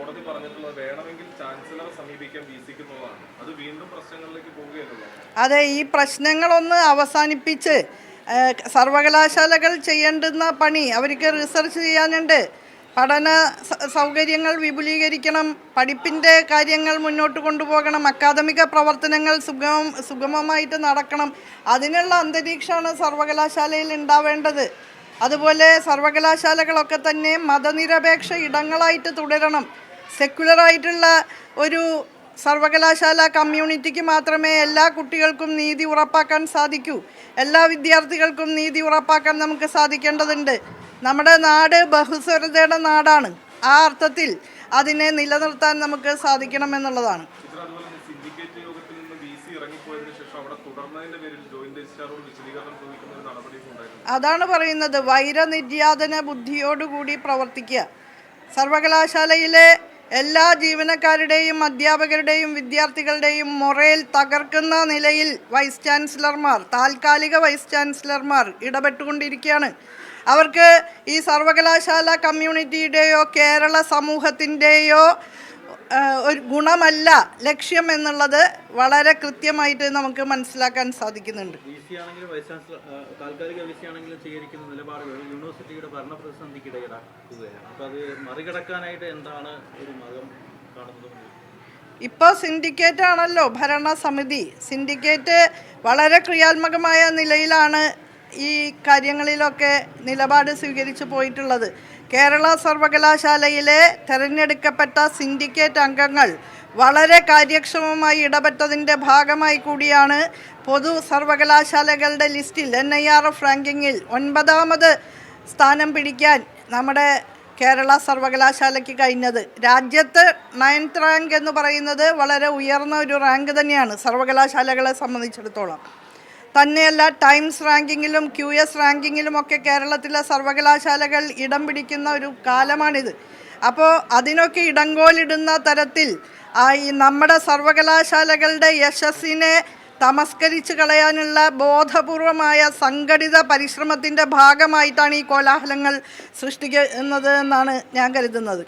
കോടതി പറഞ്ഞിട്ടുള്ളത് വേണമെങ്കിൽ ചാൻസലറെ സമീപിക്കാൻ വീസിക്കുന്നതാണ് അത് വീണ്ടും പ്രശ്നങ്ങളിലേക്ക് പോവുകയല്ലോ? അതെ ഈ പ്രശ്നങ്ങളൊന്ന് അവസാനിപ്പിച്ച് സർവകലാശാലകൾ ചെയ്യേണ്ടുന്ന പണി അവർക്ക് റിസർച്ച് ചെയ്യാനുണ്ട്. പഠന സൗകര്യങ്ങൾ വിപുലീകരിക്കണം പഠിപ്പിന്റെ കാര്യങ്ങൾ മുന്നോട്ട് കൊണ്ടുപോകണം അക്കാദമിക പ്രവർത്തനങ്ങൾ സുഗമം സുഗമമായിട്ട് നടക്കണം. അതിനുള്ള അന്തരീക്ഷമാണ് സർവകലാശാലയിൽ ഉണ്ടാവേണ്ടത്. അതുപോലെ സർവകലാശാലകളൊക്കെ തന്നെ മതനിരപേക്ഷ ഇടങ്ങളായിട്ട് തുടരണം. സെക്യുലറായിട്ടുള്ള ഒരു സർവകലാശാല കമ്മ്യൂണിറ്റിക്ക് മാത്രമേ എല്ലാ കുട്ടികൾക്കും നീതി ഉറപ്പാക്കാൻ സാധിക്കൂ. എല്ലാ വിദ്യാർത്ഥികൾക്കും നീതി ഉറപ്പാക്കാൻ നമുക്ക് സാധിക്കേണ്ടതുണ്ട്. നമ്മുടെ നാട് ബഹുസ്വരതയുടെ നാടാണ്. ആ അർത്ഥത്തിൽ അതിനെ നിലനിർത്താൻ നമുക്ക് സാധിക്കണം എന്നുള്ളതാണ് അതാണ് പറയുന്നത് വൈരനിര്യാതന ബുദ്ധിയോടുകൂടി പ്രവർത്തിക്കുക. സർവകലാശാലയിലെ എല്ലാ ജീവനക്കാരുടെയും അധ്യാപകരുടെയും വിദ്യാർത്ഥികളുടെയും മൊറയിൽ തകർക്കുന്ന നിലയിൽ വൈസ് ചാൻസലർമാർ താൽക്കാലിക വൈസ് ചാൻസലർമാർ ഇടപെട്ടുകൊണ്ടിരിക്കുകയാണ്. അവർക്ക് ഈ സർവകലാശാല കമ്മ്യൂണിറ്റിയുടെയോ കേരള സമൂഹത്തിന്റെയോ ഒരു ഗുണമല്ല ലക്ഷ്യം എന്നുള്ളത് വളരെ കൃത്യമായിട്ട് നമുക്ക് മനസ്സിലാക്കാൻ സാധിക്കുന്നുണ്ട്. ഇപ്പോൾ സിൻഡിക്കേറ്റ് ആണല്ലോ ഭരണസമിതി. സിൻഡിക്കേറ്റ് വളരെ ക്രിയാത്മകമായ നിലയിലാണ് ഈ കാര്യങ്ങളിലൊക്കെ നിലപാട് സ്വീകരിച്ചു പോയിട്ടുള്ളത്. കേരള സർവകലാശാലയിലെ തെരഞ്ഞെടുക്കപ്പെട്ട സിൻഡിക്കേറ്റ് അംഗങ്ങൾ വളരെ കാര്യക്ഷമമായി ഇടപെട്ടതിന്റെ ഭാഗമായി കൂടിയാണ് പൊതു സർവകലാശാലകളുടെ ലിസ്റ്റിൽ എൻ ഐ ആർ എഫ് റാങ്കിങ്ങിൽ ഒൻപതാമത് സ്ഥാനം പിടിക്കാൻ നമ്മുടെ കേരള സർവകലാശാലയ്ക്ക് കഴിഞ്ഞത്. രാജ്യത്ത് നയൻത് റാങ്ക് എന്ന് പറയുന്നത് വളരെ ഉയർന്ന ഒരു റാങ്ക് തന്നെയാണ് സർവകലാശാലകളെ സംബന്ധിച്ചിടത്തോളം. തന്നെയല്ല ടൈംസ് റാങ്കിങ്ങിലും ക്യു എസ് റാങ്കിങ്ങിലുമൊക്കെ കേരളത്തിലെ സർവകലാശാലകൾ ഇടം പിടിക്കുന്ന ഒരു കാലമാണിത്. അപ്പോൾ അതിനൊക്കെ ഇടങ്കോലിടുന്ന തരത്തിൽ ഈ നമ്മുടെ സർവകലാശാലകളുടെ യശസ്സിനെ തമസ്കരിച്ച് കളയാനുള്ള ബോധപൂർവമായ സംഘടിത പരിശ്രമത്തിന്റെ ഭാഗമായിട്ടാണ് ഈ കോലാഹലങ്ങൾ സൃഷ്ടിക്കുന്നത് എന്നാണ് ഞാൻ കരുതുന്നത്.